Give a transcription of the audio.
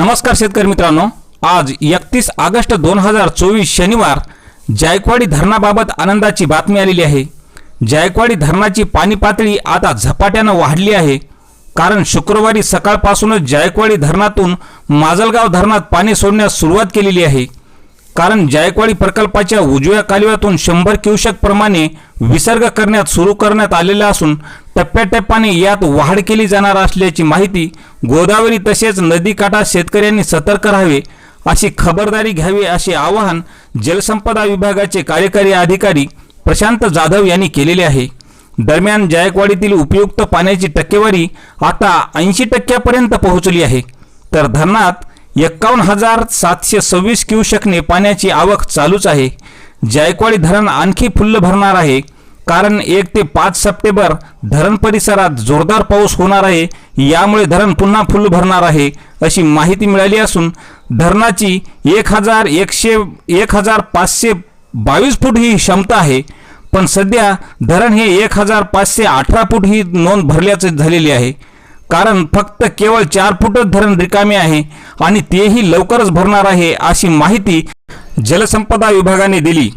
नमस्कार शेतकरी मित्रांनो. आज एकतीस ऑगस्ट दोन हजार चोवीस शनिवार जायकवाडी धरणाबाबत आनंदाची बातमी आलेली आहे. जायकवाडी धरणाची पाणी पातळी आता झपाट्यानं वाढली आहे. कारण शुक्रवारी सकाळपासूनच जायकवाडी धरणातून माजलगाव धरणात पाणी सोडण्यास सुरुवात केलेली आहे. कारण जायकवाडी प्रकल्पाच्या उजव्या कालव्यातून शंभर क्युशक प्रमाणे विसर्ग करण्यात सुरू करण्यात आलेला असून टप्प्याटप्प्याने यात वाढ केली जाणार असल्याची माहिती गोदावरी तसेच नदीकाठा शेतकऱ्यांनी सतर्क राहावे अशी खबरदारी घ्यावी असे आवाहन जलसंपदा विभागाचे कार्यकारी अधिकारी प्रशांत जाधव यांनी केलेले आहे. दरम्यान जायकवाडीतील उपयुक्त पाण्याची टक्केवारी आता ऐंशी टक्क्यापर्यंत पोहोचली आहे. तर धरणात एक्कावन्न हजार सातशे सव्वीस क्युसेकने पाण्याची आवक चालूच आहे. जायकवाडी धरण आणखी फुल्ल भरणार आहे. कारण एक ते पाच सप्टेंबर धरण परिसरात जोरदार पाऊस होणार आहे. यामुळे धरण पुन्हा फुल्ल भरणार आहे अशी माहिती मिळाली असून धरणाची एक हजार एकशे एक हजार पाचशे बावीस फूट ही क्षमता आहे. पण सध्या धरण हे एक हजार पाचशे अठरा फूट ही नोंद भरल्याचे झालेली आहे. कारण फक्त केवळ चार फुटच धरण रिकामे आहे आणि तेही लवकरच भरणार आहे अशी माहिती जलसंपदा विभागाने दिली.